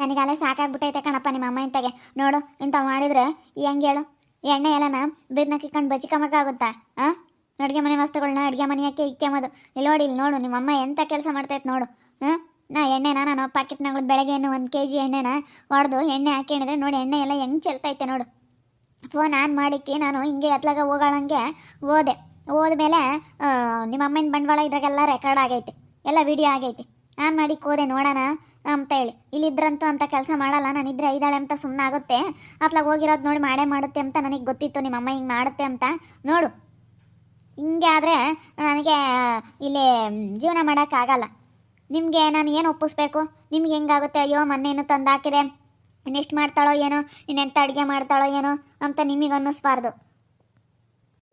ನನಗಾಲೇ ಸಾಕಾಗ್ಬಿಟ್ಟೈತೆ ಕಣಪ್ಪ ನಿಮ್ಮ ಅಮ್ಮ ಇಂತಾಗೆ. ನೋಡು, ಇಂಥ ಮಾಡಿದ್ರೆ ಹೆಂಗೆ ಹೇಳು. ಎಣ್ಣೆ ಎಲ್ಲನ ಬಿರ್ನ ಕಿಕ್ಕೊಂಡು ಬಚ್ಚಿಕಮಕ್ಕಾಗುತ್ತಾ? ಹಾಂ ಅಡುಗೆ ಮನೆ ವಸ್ತುಗಳನ್ನ ಅಡುಗೆ ಮನೆಯಕ್ಕೆ ಇಕ್ಕೆಂಬೋದು ಇಲ್ಲಿ ನೋಡಿ, ಇಲ್ಲಿ ನೋಡು, ನಿಮ್ಮ ಅಮ್ಮ ಎಂಥ ಕೆಲಸ ಮಾಡ್ತೈತೆ ನೋಡು. ಹಾಂ ನಾ ಎಣ್ಣೆನ ನಾನು ಪಾಕೆಟ್ನಾಗಳು ಬೆಳಗ್ಗೆ ಒಂದು ಕೆ ಜಿ ಎಣ್ಣೆನ ಹೊಡೆದು ಎಣ್ಣೆ ಹಾಕೊಂಡಿದ್ರೆ ನೋಡಿ ಎಣ್ಣೆ ಎಲ್ಲ ಹೆಂಗೆ ಚೆಲ್ತೈತೆ ನೋಡು. ಫೋನ್ ಆನ್ ಮಾಡಿಕ್ಕೆ ನಾನು ಹಿಂಗೆ ಎತ್ಲಾಗ ಹೋಗೋಳಂಗೆ ಹೋದೆ. ಹೋದ್ಮೇಲೆ ನಿಮ್ಮ ಅಮ್ಮನ ಬಂಡವಾಳ ಇದ್ರಾಗೆಲ್ಲ ರೆಕಾರ್ಡ್ ಆಗೈತೆ. ಎಲ್ಲ ವಿಡಿಯೋ ಆಗೈತೆ. ಆನ್ ಮಾಡಿ ಹೋದೆ ನೋಡೋಣ. ಅಂತ ಹೇಳಿ ಇಲ್ಲಿದ್ರಂತೂ ಅಂತ ಕೆಲಸ ಮಾಡಲ್ಲ. ನಾನಿದ್ರೆ ಐದಾಳೆ ಅಂತ ಸುಮ್ಮನೆ ಆಗುತ್ತೆ ಅತ್ಲಾಗ ಹೋಗಿರೋದು ನೋಡಿ ಮಾಡೇ ಮಾಡುತ್ತೆ ಅಂತ ನನಗೆ ಗೊತ್ತಿತ್ತು. ನಿಮ್ಮ ಅಮ್ಮ ಹಿಂಗೆ ಮಾಡುತ್ತೆ ಅಂತ. ನೋಡು. ಹಿಂಗೆ ಆದರೆ ನನಗೆ ಇಲ್ಲಿ ಜೀವನ ಮಾಡೋಕ್ಕಾಗಲ್ಲ ನಿಮಗೆ ನಾನು ಏನು ಒಪ್ಪಿಸ್ಬೇಕು? ನಿಮ್ಗೆ ಹೆಂಗಾಗುತ್ತೆ? ಅಯ್ಯೋ ಮೊನ್ನೇನು ತಂದು ಹಾಕಿದೆ. ಇನ್ನೆಷ್ಟು ಮಾಡ್ತಾಳೋ ಏನೋ? ಇನ್ನೆಂಥ ಅಡುಗೆ ಮಾಡ್ತಾಳೋ ಏನೋ? ಅಂತ ನಿಮಗೆ ಅನ್ನಿಸ್ಬಾರ್ದು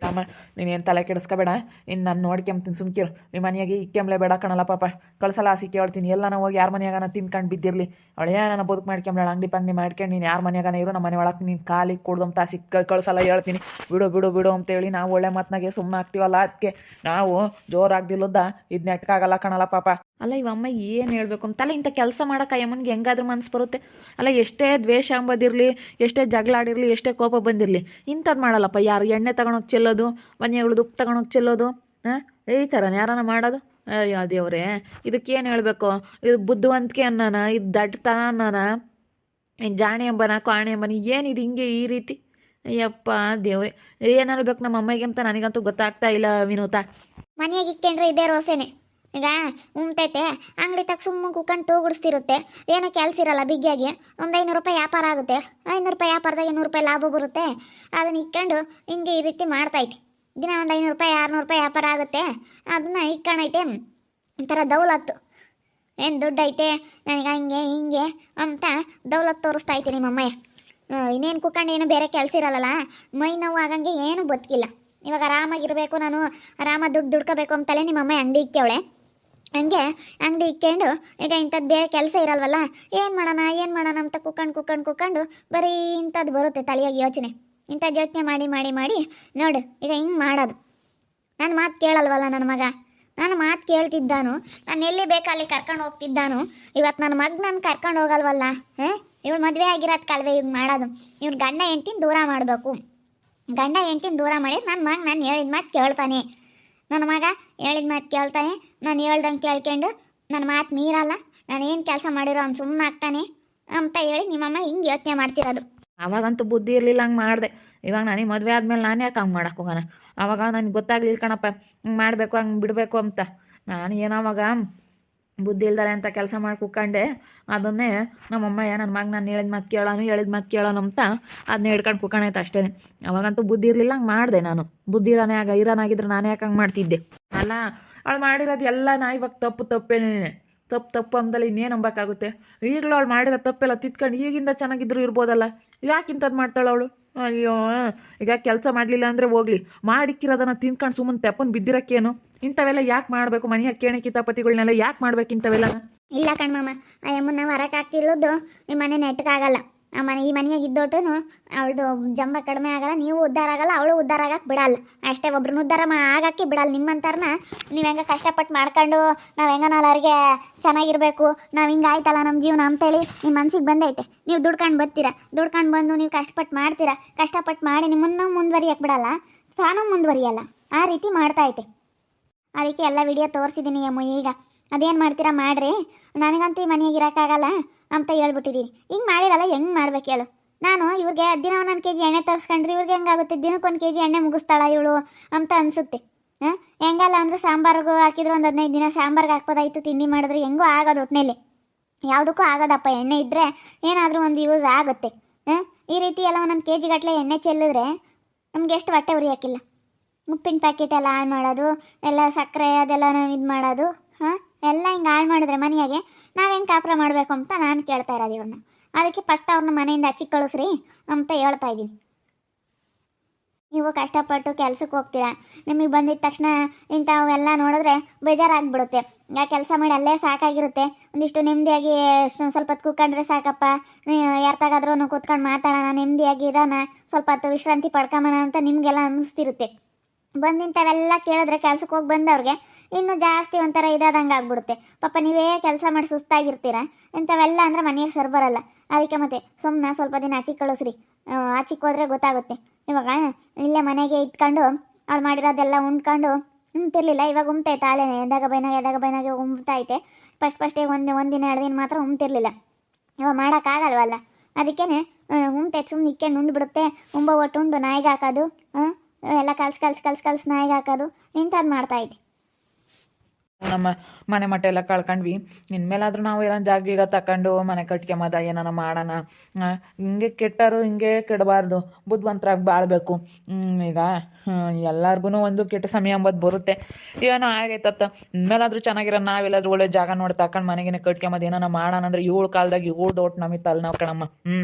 ಅಮ್ಮ ನೀನೇನು ತಲೆ ಕೆಡಿಸ್ಕೋಬೇಡ? ಇನ್ನು ನಾನು ನೋಡ್ಕೊಂಬ್ತೀನಿ ಸುಮ್ಕಿರು ನಿಮ್ಮ ಮನೆಯಾಗೆ ಇಕ್ಕೆಂಬ್ಲೆ ಬೇಡ ಕಣಲ್ಲ ಪಾಪ. ಕಳ್ಸಲ್ಲ ಆಸಿ ಕೇಳ್ತೀನಿ ಎಲ್ಲ ಹೋಗಿ ಯಾರ ಮನೆಯಾಗನ ತಿನ್ಕೊಂಡು ಬಿದ್ದಿರಲಿ. ಅವಳೇ ನಾನು ಬದುಕು ಮಾಡ್ಕೊಂಬ್ಲಾಳ ಅಂಗಡಿ ಪಂಗಡಿ ಮಾಡ್ಕೊಂಡು ನೀನು ಯಾರ ಮನೆಯಾಗನ ಇರೋ, ನಮ್ಮ ಮನೆ ಒಳಗೆ ನೀನು ಕಾಲಿಗೆ ಕೊಡ್ದಂತ ಸಿಕ್ಕ ಕಳ್ಸಲ್ಲ ಹೇಳ್ತೀನಿ. ಬಿಡು ಬಿಡು ಬಿಡು ಅಂತೇಳಿ ನಾವು ಒಳ್ಳೆ ಮಾತನಾಗೆ ಸುಮ್ಮನೆ ಆಗ್ತೀವಲ್ಲ ಅದಕ್ಕೆ ನಾವು ಜೋರಾಗ್ದಿಲ್ಲದ ಇದು ನೆಟ್ಕಾಗಲ್ಲ ಕಣಲ್ಲ ಪಾಪ. ಅಲ್ಲ ಇವಮ್ಮ ಏನು ಹೇಳಬೇಕು? ಅಂತಲ್ಲ ಇಂಥ ಕೆಲಸ ಮಾಡೋಕೆ ಅಯ್ಯಮ್ಮನಿಗೆ ಹೆಂಗಾದ್ರೂ ಮನಸ್ಸು ಬರುತ್ತೆ. ಅಲ್ಲ, ಎಷ್ಟೇ ದ್ವೇಷ ಅಂಬೋದಿರಲಿ, ಎಷ್ಟೇ ಜಗಳಾಡಿರಲಿ, ಎಷ್ಟೇ ಕೋಪ ಬಂದಿರಲಿ ಇಂಥದ್ದು ಮಾಡಲ್ಲಪ್ಪ. ಯಾರು ಎಣ್ಣೆ ತಗೊಂಡೋಗಿ ಚೆಲ್ಲೋದು ಮನೆಗಳು ಉಪ್ಪು ತಗೊಂಡೋಗಿ ಚೆಲ್ಲೋದು ಈ ಥರನ ಯಾರನ ಮಾಡೋದು? ಅಯ್ಯೋ, ದೇವ್ರೇ ಇದಕ್ಕೇನು ಹೇಳಬೇಕು? ಇದು ಬುದ್ಧಿವಂತಿಕೆ ಅನ್ನೋಣ ಇದು ದಡ್ತನ ಅನ್ನೋಣ ಜಾಣೆ ಕಾಣಿ ಕಾಣೆ ಎಂಬನ ಏನಿದು ಹಿಂಗೆ ಈ ರೀತಿ? ಅಯ್ಯಪ್ಪ, ದೇವ್ರೆ, ಏನು ಹೇಳ್ಬೇಕು ನಮ್ಮ ಅಮ್ಮಗೆ ಅಂತ ನನಗಂತೂ ಗೊತ್ತಾಗ್ತಾ ಇಲ್ಲ ವಿನೋತ ಮನೆಯಾಗ ಇಕ್ಕೊಂಡ್ರೆ ಇದೇ ರೋಸೆನೆ. ಈಗ ಉಮ್ತೈತೆ ಅಂಗಡಿ ತಗ ಸುಮ್ಮನೆ ಕುತ್ಕೊಂಡು ತೂಗುಡಿಸ್ತಿರುತ್ತೆ. ಏನೋ ಕೆಲಸ ಇರಲ್ಲ ಬಿಗ್ಗಿಯಾಗಿ ಒಂದು ಐನೂರು ರೂಪಾಯಿ ವ್ಯಾಪಾರ ಆಗುತ್ತೆ. ಐನೂರು ರೂಪಾಯಿ ವ್ಯಾಪಾರದಾಗ ಇನ್ನೂರು ರೂಪಾಯಿ ಲಾಭ ಬರುತ್ತೆ. ಅದನ್ನ ಇಕ್ಕೊಂಡು ಹಿಂಗೆ ಈ ರೀತಿ ಮಾಡ್ತೈತಿ ದಿನ ಒಂದು ಐನೂರು ರೂಪಾಯಿ, ಆರುನೂರು ರೂಪಾಯಿ ವ್ಯಾಪಾರ ಆಗುತ್ತೆ. ಅದನ್ನ ಇಕ್ಕೊಂಡೈತೆ ಒಂಥರ ದೌಲತ್ತು. ಏನು ದುಡ್ಡು ಐತೆ ನನಗೆ ಹಂಗೆ, ಹಿಂಗೆ ಅಂತ ದೌಲತ್ ತೋರಿಸ್ತಾ ಐತೆ ನಿಮ್ಮಮ್ಮಯ್ಯ ಇನ್ನೇನು ಕುತ್ಕೊಂಡು ಏನು ಬೇರೆ ಕೆಲಸ ಇರಲ್ಲಲ್ಲ? ಮೈ ನೋವು ಆಗಂಗೆ ಏನು ಬದುಕಿಲ್ಲ. ಇವಾಗ ಆರಾಮಾಗಿರಬೇಕು ನಾನು. ಆರಾಮ ದುಡ್ಡು ದುಡ್ಕೋಬೇಕು ಅಂತಲೇ ನಿಮ್ಮಮ್ಮ ಅಂಗಡಿ ಇಕ್ಕವಳೆ. ಹಂಗೆ ಅಂಗಡಿ ಇಕ್ಕೊಂಡು, ಈಗ ಇಂಥದ್ದು ಬೇರೆ ಕೆಲಸ ಇರಲ್ವಲ್ಲ, ಏನು ಮಾಡೋಣ ಏನು ಮಾಡೋಣ ಅಂತ ಕುಕ್ಕಂಡು ಕುಕ್ಕಂಡು ಕುಕ್ಕಂಡು ಬರೀ ಇಂಥದ್ದು ಬರುತ್ತೆ ತಲೆಯಾಗಿ ಯೋಚನೆ. ಇಂಥದ್ದು ಯೋಚನೆ ಮಾಡಿ ಮಾಡಿ ಮಾಡಿ, ನೋಡು, ಈಗ ಹಿಂಗೆ ಮಾಡೋದು. ನನ್ನ ಮಾತು ಕೇಳಲ್ವಲ್ಲ ನನ್ನ ಮಗ? ನನ್ನ ಮಾತು ಕೇಳ್ತಿದ್ದಾನು, ನಾನು ಎಲ್ಲಿ ಬೇಕು ಅಲ್ಲಿ ಕರ್ಕೊಂಡು ಹೋಗ್ತಿದ್ದಾನು? ಇವತ್ತು ನನ್ನ ಮಗ ನಾನು ಕರ್ಕೊಂಡು ಹೋಗಲ್ವಲ್ಲ ಹಾಂ ಇವಳು ಮದುವೆ ಆಗಿರೋದು ಕಲ್ವೆ ಇವ್ ಮಾಡೋದು. ಇವ್ರು ಗಂಡ ಹೆಂಡ್ತಿನ ದೂರ ಮಾಡಬೇಕು. ಗಂಡ ಹೆಂಡ್ತಿನ ದೂರ ಮಾಡಿ ನನ್ನ ಮಗ ನಾನು ಹೇಳಿದ ಮಾತು ಕೇಳ್ತಾನೆ. ನನ್ನ ಮಗ ಹೇಳಿದ ಮಾತು ಕೇಳ್ತಾನೆ, ನಾನು ಹೇಳ್ದಂಗೆ ಕೇಳ್ಕೊಂಡು ನನ್ನ ಮಾತು ಮೀರಲ್ಲ, ನಾನು ಏನು ಕೆಲಸ ಮಾಡಿರೋ ಅವ್ನು ಸುಮ್ಮನೆ ಆಗ್ತಾನೆ ಅಂತ ಹೇಳಿ ನಿಮ್ಮಮ್ಮ ಹಿಂಗೆ ಯೋಚನೆ ಮಾಡ್ತಿರೋದು. ಅವಾಗಂತೂ ಬುದ್ಧಿ ಇರಲಿಲ್ಲ, ಹಂಗೆ ಮಾಡಿದೆ. ಇವಾಗ ನನಗೆ ಮದುವೆ ಆದಮೇಲೆ ನಾನು ಯಾಕೆ ಹಂಗೆ ಮಾಡಕ್ಕೆ ಹೋಗೋಣ? ಅವಾಗ ನನಗೆ ಗೊತ್ತಾಗ್ಲಿಲ್ಲ ಕಣಪ್ಪ, ಹಿಂಗೆ ಮಾಡಬೇಕು, ಹಂಗೆ ಬಿಡಬೇಕು ಅಂತ. ನಾನು ಏನೋ ಅವಾಗ ಬುದ್ಧಿ ಇಲ್ದಾರೆ ಅಂತ ಕೆಲಸ ಮಾಡಿ ಕುಕ್ಕಂಡೆ, ಅದನ್ನೇ ನಮ್ಮಮ್ಮ ನನ್ನ ಮಗ ನಾನು ಹೇಳಿದ ಮಾತು ಕೇಳೋನು, ಹೇಳಿದ ಮಾತು ಕೇಳೋನು ಅಂತ ಅದನ್ನ ಹಿಡ್ಕೊಂಡು ಕುಕ್ಕಣೈತೆ ಅಷ್ಟೇ. ಅವಾಗಂತೂ ಬುದ್ಧಿ ಇರಲಿಲ್ಲ, ಹಂಗೆ ಮಾಡಿದೆ ನಾನು. ಬುದ್ಧಿ ಇರೋನೇ ಆಗ, ಇರೋನಾಗಿದ್ರೆ ನಾನೇ ಯಾಕೆ ಹಂಗೆ ಮಾಡ್ತಿದ್ದೆ? ಅಲ್ಲ, ಅವಳು ಮಾಡಿರೋದು ಎಲ್ಲ ನಾ ಇವಾಗ ತಪ್ಪು ತಪ್ಪೇನೇ. ತಪ್ಪು ತಪ್ಪು ಅಂದಲ್ಲ ಇನ್ನೇನು ನಂಬಕ್ಕಾಗುತ್ತೆ? ಈಗಲೂ ಅವಳು ಮಾಡಿರೋ ತಪ್ಪೆಲ್ಲ ತಿತ್ಕೊಂಡು ಈಗಿಂದ ಚೆನ್ನಾಗಿದ್ರು ಇರ್ಬೋದಲ್ಲ? ಯಾಕೆ ಇಂಥದ್ದು ಮಾಡ್ತಾಳೆ ಅವಳು? ಅಯ್ಯೋ, ಈಗ ಕೆಲಸ ಮಾಡಲಿಲ್ಲ ಅಂದರೆ ಹೋಗ್ಲಿ. ಮಾಡಿಕ್ಕಿರೋದನ್ನ ತಿನ್ಕೊಂಡು ಸುಮ್ಮನೆ ತೆಪ್ಪನ್ ಬಿದ್ದಿರಕ್ಕೇನು? ಇಂಥವೆಲ್ಲ ಯಾಕೆ ಮಾಡಬೇಕು ಮನೆಯ ಕೇಣಿ ಕಿತಾಪತಿಗಳನ್ನೆಲ್ಲ ಯಾಕೆ ಮಾಡ್ಬೇಕು ಇಂಥವೆಲ್ಲ? ಇಲ್ಲ ಕಣ್ಮಮ್ಮ ಆ ನಾವು ಹೊರಕ್ಕೆ ಆಗ್ತಿರೋದು ನಿಮ್ಮ ಮನೆ ನೆಟ್ಟಗಾಗಲ್ಲ ಆ ಮನೆ, ಈ ಮನೆಯಾಗ ಇದ್ದೋಟನು ಅವಳದು ಜಂಬ ಕಡಿಮೆ ಆಗಲ್ಲ, ನೀವು ಉದ್ಧಾರ ಆಗಲ್ಲ, ಅವಳು ಉದ್ಧಾರ ಆಗಕ್ಕೆ ಬಿಡಲ್ಲ. ಅಷ್ಟೇ ಒಬ್ರನ್ನ ಉದ್ಧಾರ ಮಾ ಆಗಕ್ಕೆ ಬಿಡಲ್ಲ. ನಿಮ್ಮಂತಾರನ್ನ ನೀವು ಹೆಂಗೆ ಕಷ್ಟಪಟ್ಟು ಮಾಡ್ಕೊಂಡು ನಾವು ಹೆಂಗ ಅವ್ರಿಗೆ ಚೆನ್ನಾಗಿರಬೇಕು, ನಾವು ಹಿಂಗೆ ಆಯ್ತಲ್ಲ ನಮ್ಮ ಜೀವನ ಅಂತೇಳಿ ನಿಮ್ಮ ಮನ್ಸಿಗೆ ಬಂದೈತೆ. ನೀವು ದುಡ್ಕೊಂಡು ಬರ್ತೀರಾ ದುಡ್ಕೊಂಡು ಬಂದು ನೀವು ಕಷ್ಟಪಟ್ಟು ಮಾಡ್ತೀರಾ. ಕಷ್ಟಪಟ್ಟು ಮಾಡಿ ನಿಮ್ಮನ್ನು ಮುಂದುವರಿಯಕ್ಕೆ ಬಿಡಲ್ಲ. ತಾನು ಮುಂದುವರಿಯಲ್ಲ. ಆ ರೀತಿ ಮಾಡ್ತಾ ಐತೆ. ಅದಕ್ಕೆ ಎಲ್ಲ ವಿಡಿಯೋ ತೋರಿಸಿದ್ದೀನಿ ಅಮ್ಮ ಈಗ. ಅದೇನು ಮಾಡ್ತೀರಾ? ಮಾಡ್ರಿ. ನನಗಂತೂ ಈ ಮನೆಯಾಗ ಇರೋಕ್ಕಾಗಲ್ಲ ಅಂತ ಹೇಳ್ಬಿಟ್ಟಿದ್ದೀನಿ ಹಿಂಗೆ ಮಾಡಿರಲ್ಲ, ಹೆಂಗೆ ಮಾಡ್ಬೇಕು ಹೇಳು. ನಾನು ಇವ್ರಿಗೆ ದಿನ ಒಂದೊಂದು ಕೆ ಜಿ ಎಣ್ಣೆ ತರಿಸ್ಕೊಂಡ್ರೆ ಇವ್ರಿಗೆ ಹೆಂಗಾಗುತ್ತೆ? ದಿನಕ್ಕೊಂದು ಕೆ ಜಿ ಎಣ್ಣೆ ಮುಗಿಸ್ತಾಳ ಇವಳು ಅಂತ ಅನಿಸುತ್ತೆ. ಹಾಂ? ಹೆಂಗಲ್ಲ ಅಂದ್ರೆ ಸಾಂಬಾರ್ಗೂ ಹಾಕಿದ್ರೆ ಒಂದು ಹದಿನೈದು ದಿನ ಸಾಂಬಾರ್ಗೆ ಹಾಕ್ಬೋದಾಯ್ತು, ತಿಂಡಿ ಮಾಡಿದ್ರೆ ಹೆಂಗೂ ಆಗೋದು ಒಟ್ಟಿನಲ್ಲಿ ಯಾವುದಕ್ಕೂ ಆಗೋದಪ್ಪ, ಎಣ್ಣೆ ಇದ್ದರೆ ಏನಾದರೂ ಒಂದು ಯೂಸ್ ಆಗುತ್ತೆ. ಹಾಂ? ಈ ರೀತಿ ಎಲ್ಲ ಒಂದೊಂದು ಕೆ ಜಿ ಗಟ್ಟಲೆ ಎಣ್ಣೆ ಚೆಲ್ಲಿದ್ರೆ ನಮ್ಗೆ ಎಷ್ಟು ಹೊಟ್ಟೆ ಉರಿಯೋಕ್ಕಿಲ್ಲ. ಉಪ್ಪಿನ ಪ್ಯಾಕೆಟ್ ಎಲ್ಲ ಆನ್ ಮಾಡೋದು, ಎಲ್ಲ ಸಕ್ಕರೆ ಅದೆಲ್ಲ ನಾವು ಇದು ಮಾಡೋದು. ಹಾಂ? ಎಲ್ಲ ಹಿಂಗೆ ಹಾಳು ಮಾಡಿದ್ರೆ ಮನೆಯಾಗೆ ನಾವೇನು ಕಾಪುರ ಮಾಡಬೇಕು ಅಂತ ನಾನು ಕೇಳ್ತಾ ಇರೋದು ಇವ್ರನ್ನ ಅದಕ್ಕೆ ಫಸ್ಟ್ ಅವ್ರನ್ನ ಮನೆಯಿಂದ ಹಚ್ಚಿ ಕಳಿಸ್ರಿ ಅಂತ ಹೇಳ್ತಾ ಇದ್ದೀನಿ ನೀವು ಕಷ್ಟಪಟ್ಟು ಕೆಲ್ಸಕ್ಕೆ ಹೋಗ್ತೀರಾ. ನಿಮಗೆ ಬಂದಿದ್ದ ತಕ್ಷಣ ಇಂಥವೆಲ್ಲ ನೋಡಿದ್ರೆ ಬೇಜಾರಾಗ್ಬಿಡುತ್ತೆ. ಈಗ ಕೆಲಸ ಮಾಡಿ ಅಲ್ಲೇ ಸಾಕಾಗಿರುತ್ತೆ. ಒಂದಿಷ್ಟು ನೆಮ್ಮದಿಯಾಗಿ ಸ್ವಲ್ಪ ಹೊತ್ತು ಕೂತ್ಕೊಂಡ್ರೆ ಸಾಕಪ್ಪ. ಯಾರ್ತಾಗಾದ್ರೂ ಕೂತ್ಕೊಂಡು ಮಾತಾಡೋಣ, ನೆಮ್ಮದಿಯಾಗಿ ಇರೋಣ, ಸ್ವಲ್ಪ ಹೊತ್ತು ವಿಶ್ರಾಂತಿ ಪಡ್ಕೊಂಬೋಣ ಅಂತ ನಿಮಗೆಲ್ಲ ಅನ್ನಿಸ್ತಿರುತ್ತೆ ಬಂದಿಂಥವೆಲ್ಲ ಕೇಳಿದ್ರೆ ಕೆಲ್ಸಕ್ಕೆ ಹೋಗಿ ಬಂದವ್ರಿಗೆ ಇನ್ನು ಜಾಸ್ತಿ ಒಂಥರ ಇದಾದಂಗೆ ಆಗ್ಬಿಡುತ್ತೆ. ಪಾಪ ನೀವೇ ಕೆಲಸ ಮಾಡಿ ಸುಸ್ತಾಗಿರ್ತೀರ? ಇಂಥವೆಲ್ಲ ಅಂದರೆ ಮನೆಗೆ ಸರ್ ಬರಲ್ಲ ಅದಕ್ಕೆ ಮತ್ತೆ ಸುಮ್ಮನೆ ಸ್ವಲ್ಪ ದಿನ ಆಚಿಗೆ ಕಳಿಸ್ರಿ. ಆಚಿಕ್ ಹೋದ್ರೆ ಗೊತ್ತಾಗುತ್ತೆ. ಇವಾಗ ಇಲ್ಲೇ ಮನೆಗೆ ಇಟ್ಕೊಂಡು ಅವ್ಳು ಮಾಡಿರೋದೆಲ್ಲ ಉಂಡ್ಕೊಂಡು ಉಣ್ತಿರ್ಲಿಲ್ಲ. ಇವಾಗ ಉಮ್ತೈತೆ ಆಲೇನೆ ಎದಾಗ ಬೈನಾಗ ಎದಾಗ ಬೈನಾಗೆ ಉಮ್ತೈತೆ ಫಸ್ಟ್ ಫಸ್ಟಿಗೆ ಒಂದು ಒಂದಿನ ಎರಡು ದಿನ ಮಾತ್ರ ಉಮ್ತಿರ್ಲಿಲ್ಲ ಇವಾಗ ಮಾಡೋಕ್ಕಾಗಲ್ವಲ್ಲ ಅದಕ್ಕೇನೆ ಉಮ್ತೆ ಸುಮ್ಮನೆ ಇಕ್ಕೊಂಡು ಉಂಡ್ಬಿಡುತ್ತೆ ಉಂಬ ಒಟ್ಟು ಉಂಡು ನಾಯಿಗೆ ಹಾಕೋದು ಎಲ್ಲ ಕಲ್ಸ್ ಕಲ್ಸ್ ಕಲ್ಸ್ ಕಲ್ಸ್ ನಾಯಿಗೆ ಹಾಕೋದು ಇಂಥದ್ದು ಮಾಡ್ತಾಯಿದ್ದೆ ನಮ್ಮ ಮನೆ ಮಟ್ಟ ಎಲ್ಲ ಕಳ್ಕೊಂಡ್ವಿ. ಇನ್ಮೇಲಾದ್ರೂ ನಾವು ಏನೋ ಜಾಗ ಈಗ ತಕೊಂಡು ಮನೆ ಕಟ್ಕೊಂಬದ ಏನಾನ ಮಾಡೋಣ. ಹಿಂಗೆ ಕೆಟ್ಟರು ಹಿಂಗೆ ಕೆಡಬಾರ್ದು. ಬುದ್ಧಿವಂತರಾಗಿ ಬಾಳಬೇಕು. ಈಗ ಎಲ್ಲರಿಗೂ ಒಂದು ಕೆಟ್ಟ ಸಮಯ ಅಂಬೋದು ಬರುತ್ತೆ. ಏನೋ ಆಗೈತತ್ತ. ಇನ್ಮೇಲಾದ್ರೂ ಚೆನ್ನಾಗಿರೋ ನಾವೆಲ್ಲಾದ್ರೂ ಒಳ್ಳೆ ಜಾಗ ನೋಡಿ ತಕೊಂಡು ಮನೆಗೇನೆ ಕಟ್ಕೊಂಬದು ಏನಾನ ಮಾಡೋಣ ಅಂದ್ರೆ ಏಳು ಕಾಲದಾಗ ಏಳು ದೊಡ್ಡ ನಮಗೆ ನಾವು ಕಣಮ್ಮ. ಹ್ಞೂ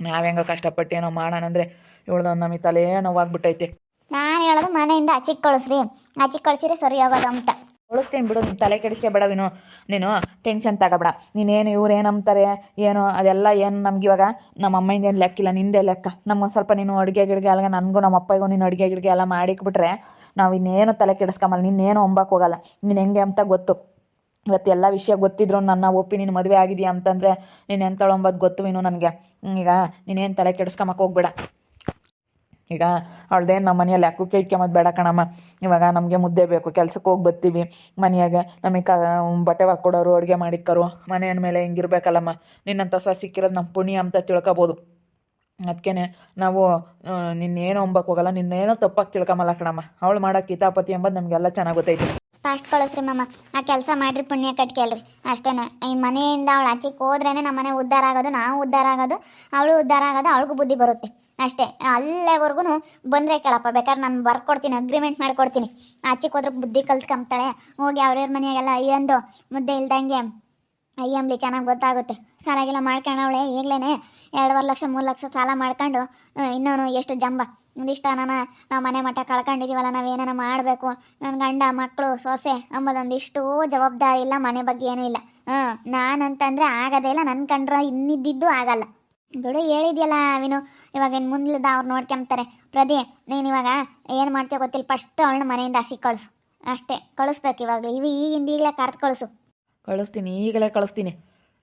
ನಾವು ಹೆಂಗೆ ಕಷ್ಟಪಟ್ಟು ಏನೋ ಮಾಡೋಣ ಅಂದರೆ ಏಳ್ದೊಂದು ನಮಗೆ ತಲೆ ನೋವಾಗ್ಬಿಟ್ಟೈತೆ. ನಾನು ಹೇಳೋದು ಮನೆಯಿಂದ ಆಚೆಗೆ ಕಳಿಸ್ರಿ. ಆಚೆಗೆ ಕಳಿಸಿದ್ರೆ ಸರಿ ಅಂತ. ಉಳಿಸ್ತೀನಿ ಬಿಡು, ನೀನು ತಲೆ ಕೆಡಿಸ್ಕೊಬೇಡ ನೀನು ನೀನು ಟೆನ್ಷನ್ ತಗೋಬೇಡ. ನೀನೇನು ಇವ್ರು ಏನು ಅಂತಾರೆ ಏನು, ಅದೆಲ್ಲ ಏನು ನಮ್ಗೆ ಇವಾಗ ನಮ್ಮ ಅಮ್ಮಯಿಂದ ಏನು ಲೆಕ್ಕಿಲ್ಲ ನಿಂದೆ ಲೆಕ್ಕ. ನಮ್ಗೆ ಸ್ವಲ್ಪ ನೀನು ಅಡುಗೆ ಗಿಡ್ಗೆ ಅಲ್ಗ ನನಗೂ ನಮ್ಮ ಅಪ್ಪಗೂ ನೀನು ಅಡುಗೆ ಗಿಡ್ಗೆ ಎಲ್ಲ ಮಾಡಿಕ್ಬಿಟ್ರೆ ನಾವು ಇನ್ನೇನು ತಲೆ ಕೆಡಿಸ್ಕೊಂಬಲ್ಲ ನೀನೇನು ಒಂಬಕ್ಕೆ ಹೋಗಲ್ಲ. ನೀನು ಹೆಂಗೆ ಅಂತ ಗೊತ್ತು. ಇವತ್ತು ಎಲ್ಲ ವಿಷಯ ಗೊತ್ತಿದ್ರು, ನನ್ನ ಒಪ್ಪಿ ನೀನು ಮದುವೆ ಆಗಿದೆಯಾ ಅಂತಂದರೆ ನೀನು ಎಂತಳು ಅಂಬೋದು ಗೊತ್ತು ಇನ್ನು ನನಗೆ. ಈಗ ನೀನೇನು ತಲೆ ಕೆಡಿಸ್ಕೊಂಬಕ್ಕೆ ಹೋಗ್ಬೇಡ. ಈಗ ಅವಳ್ದೇನು ನಮ್ಮ ಮನೆಯಲ್ಲಿ ಯಾಕೂ ಕೇಳ್ಕೊಂಬದು ಬೇಡ ಕಣಮ್ಮ. ಇವಾಗ ನಮಗೆ ಮುದ್ದೆ ಬೇಕು ಕೆಲ್ಸಕ್ಕೆ ಹೋಗಿ ಬರ್ತೀವಿ ಮನೆಯಾಗ ನಮಗೆ ಕ ಬಟ್ಟೆ ಹಾಕ್ಕೊಡೋರು ಅಡುಗೆ ಮಾಡಿಕ್ಕರು ಮನೆ ಮೇಲೆ ಹಿಂಗಿರ್ಬೇಕಲ್ಲಮ್ಮ. ನಿನ್ನಂಥ ಸಹ ಸಿಕ್ಕಿರೋದು ನಮ್ಮ ಪುಣ್ಯ ಅಂತ ತಿಳ್ಕೊಬೋದು. ಅದಕ್ಕೆ ನಾವು ನಿನ್ನೇನು ಅಂಬಕ್ಕೆ ಹೋಗಲ್ಲ, ನಿನ್ನೇನೋ ತಪ್ಪಾಗಿ ತಿಳ್ಕೊಂಬಲ್ಲ ಕಣಮ್ಮ. ಅವಳು ಮಾಡೋ ಹಿತಾಪತಿ ಎಂಬುದು ನಮಗೆಲ್ಲ ಚೆನ್ನಾಗಿ ಗೊತ್ತೈತಿ. ಫಾಸ್ಟ್ ಕಳಿಸ್ರಿ ಮಮ್ಮ ಆ ಕೆಲಸ ಮಾಡಿರಿ, ಪುಣ್ಯ ಕಟ್ಕೇಳ್ರಿ ಅಷ್ಟೇನೆ. ಈ ಮನೆಯಿಂದ ಅವಳು ಆಚೆಗೆ ಹೋದ್ರೇ ನಮ್ಮ ಮನೆ ಉದ್ಧಾರ ಆಗೋದು, ನಾವು ಉದ್ಧಾರ ಆಗೋದು, ಅವಳು ಉದ್ಧಾರ ಆಗೋದು, ಅವಳಿಗೂ ಬುದ್ಧಿ ಬರುತ್ತೆ. ಅಷ್ಟೇ. ಅಲ್ಲೇವರೆಗೂ ಬಂದರೆ ಕೇಳಪ್ಪ, ಬೇಕಾದ್ರೆ ನಾನು ಬರ್ಕೊಡ್ತೀನಿ ಅಗ್ರಿಮೆಂಟ್ ಮಾಡ್ಕೊಡ್ತೀನಿ ಆಚೆಗೆ ಹೋದ್ರೆ ಬುದ್ಧಿ ಕಲ್ತ್ಕೊಂಬ್ತಾಳೆ ಹೋಗಿ ಅವ್ರವ್ರ ಮನೆಯಾಗೆಲ್ಲ ಅಯ್ಯಂದು ಮುದ್ದೆ ಇಲ್ದಂಗೆ ಅಯ್ಯಂಬ್ಲಿ ಚೆನ್ನಾಗಿ ಗೊತ್ತಾಗುತ್ತೆ. ಸಾಲಾಗೆಲ್ಲ ಮಾಡ್ಕೊಂಡವಳೆ ಈಗಲೇ ಎರಡುವರೆ ಲಕ್ಷ, ಮೂರು ಲಕ್ಷ ಸಾಲ ಮಾಡ್ಕೊಂಡು ಇನ್ನೂ ಎಷ್ಟು ಜಂಬ. ಒಂದಿಷ್ಟ ನಾವು ಮನೆ ಮಠ ಕಳ್ಕೊಂಡಿದ್ದೀವಲ್ಲ ನಾವೇನಾನ ಮಾಡಬೇಕು? ನನ್ನ ಗಂಡ ಮಕ್ಕಳು ಸೊಸೆ ಅಂಬೋದೊಂದಿಷ್ಟು ಜವಾಬ್ದಾರಿ ಇಲ್ಲ, ಮನೆ ಬಗ್ಗೆ ಏನೂ ಇಲ್ಲ. ಹಾಂ, ನಾನಂತಂದರೆ ಆಗೋದೇ ಇಲ್ಲ ನನ್ನ ಕಂಡ್ರೆ ಇನ್ನಿದ್ದಿದ್ದು ಆಗಲ್ಲ. ಬಿಡು, ಹೇಳಿದ್ಯಲ್ಲ ಅವಿನು ಇವಾಗ ಇನ್ನು ಮುಂದ್ಲದ ಅವ್ರು ನೋಡ್ಕೊಂತಾರೆ ಪ್ರದಿ, ನೀನು ಇವಾಗ ಏನು ಮಾಡ್ತೀಯ ಗೊತ್ತಿಲ್ಲ ಫಸ್ಟ್ ಅವಳನ್ನ ಮನೆಯಿಂದ ಹಸಿ ಕಳಿಸು. ಅಷ್ಟೇ, ಕಳಿಸ್ಬೇಕು ಇವಾಗ ಇವು ಈಗಿಂದ ಈಗಲೇ ಕರೆದು ಕಳಿಸು. ಕಳಿಸ್ತೀನಿ, ಈಗಲೇ ಕಳಿಸ್ತೀನಿ.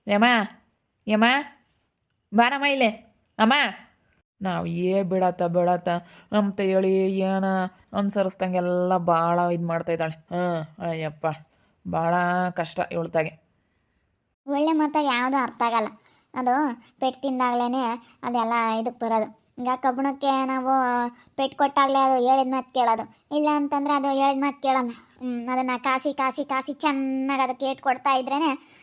ಯಮ್ಮ ಯಮ್ಮ ಬಾರಮ್ಮ ಇಲ್ಲೇ. ಅಮ್ಮ. ನಾವು ಏ ಬಿಡತ್ತ ಬಿಡತ್ತ ಅಂತ ಹೇಳಿ ಏನ ಅನ್ಸರಿಸ್ದಂಗೆಲ್ಲ ಭಾಳ ಇದು ಮಾಡ್ತಾ ಇದ್ದಾಳೆ. ಹಾಂ, ಅಯ್ಯಪ್ಪ ಭಾಳ ಕಷ್ಟ ಇವಳ್ತಾಗೆ ಒಳ್ಳೆ ಮಾತಾಗ ಯಾವುದೂ ಅರ್ಥ ಆಗಲ್ಲ ಅದು ಪೆಟ್ಟು ತಿಂದಾಗ್ಲೇ ಅದೆಲ್ಲ ಇದಕ್ಕೆ ಬರೋದು. ಈಗ ಕಬ್ಬಣಕ್ಕೆ ನಾವು ಪೆಟ್ಟು ಕೊಟ್ಟಾಗಲೇ ಅದು ಹೇಳಿದ ಮಾತು ಕೇಳೋದು? ಇಲ್ಲ ಅಂತಂದರೆ ಅದು ಹೇಳಿದ ಮಾತು ಕೇಳಲ್ಲ. ಅದನ್ನು ಕಾಸಿ ಕಾಸಿ ಕಾಸಿ ಚೆನ್ನಾಗಿ ಅದಕ್ಕೆ ಏಟ್ ಕೊಡ್ತಾ ಇದ್ರೇ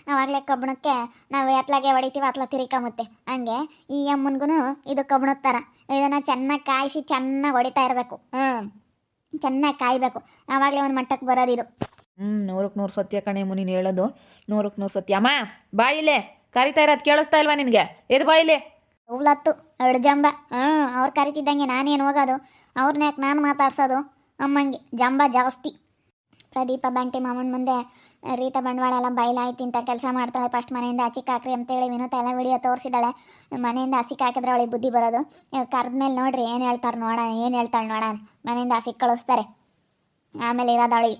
ಆವಾಗಲೇ ಕಬ್ಬಣಕ್ಕೆ ನಾವು ಎತ್ಲಾಗೆ ಹೊಡಿತೀವಿ, ಅತ್ಲ ತಿರ್ಕೊಂಬುತ್ತೆ ಹಂಗೆ ಈ ಅಮ್ಮನಿಗೂ ಇದು ಕಬ್ಬಣದ ಥರ ಇದನ್ನು ಚೆನ್ನಾಗಿ ಕಾಯಿಸಿ ಚೆನ್ನಾಗಿ ಹೊಡಿತಾ ಇರಬೇಕು. ಹ್ಞೂ ಚೆನ್ನಾಗಿ ಕಾಯಬೇಕು. ಆವಾಗಲೇ ಒಂದು ಮಟ್ಟಕ್ಕೆ ಬರೋದು ಇದು. ಹ್ಞೂ ನೂರಕ್ಕೆ ನೂರು ಸತ್ಯ ಕಣೆ ನೀನು ಹೇಳೋದು. ನೂರಕ್ಕೆ ನೂರು ಸತ್ಯ. ಅಮ್ಮ, ಬಾಯಿಲೆ, ಕರಿತಾ ಇರೋದು ಕೇಳಿಸ್ತಾ ಇಲ್ವಾ ನಿನಗೆ? ಎದು ಬಾಯಿಲೆ. ಹುಲತ್ತು ಜಂಬ. ಹ್ಞೂ, ಅವ್ರು ಕರಿತಿದ್ದಂಗೆ ನಾನೇನು ಹೋಗೋದು? ಅವ್ರನ್ನ ಯಾಕೆ ನಾನು ಮಾತಾಡ್ಸೋದು? ಅಮ್ಮಂಗೆ ಜಂಬ ಜಾಸ್ತಿ. ಪ್ರದೀಪ, ಬಂಟಿ ಮಾಮನ ಮುಂದೆ ರೀತಾ ಬಂಡವಾಳ ಎಲ್ಲ ಬಯಲಾಯ್ತು ಇಂಥ ಕೆಲಸ ಮಾಡ್ತಾಳೆ. ಫಸ್ಟ್ ಮನೆಯಿಂದ ಹಚ್ಚಿ ಹಾಕ್ರಿ ಅಂತೇಳಿ ವಿನೂತ ಎಲ್ಲ ವಿಡಿಯೋ ತೋರಿಸಿದಾಳೆ. ಮನೆಯಿಂದ ಹಸಿಕ್ ಹಾಕಿದ್ರೆ ಅವಳಿಗೆ ಬುದ್ಧಿ ಬರೋದು. ಕರೆದ್ಮೇಲೆ ನೋಡ್ರಿ ಏನು ಹೇಳ್ತಾರೆ ನೋಡೋಣ ಏನು ಹೇಳ್ತಾಳೆ ನೋಡೋಣ ಮನೆಯಿಂದ ಹಸಿಕ್ ಕಳಿಸ್ತಾರೆ. ಆಮೇಲೆ ಇರೋದು ಅವಳಿಗೆ.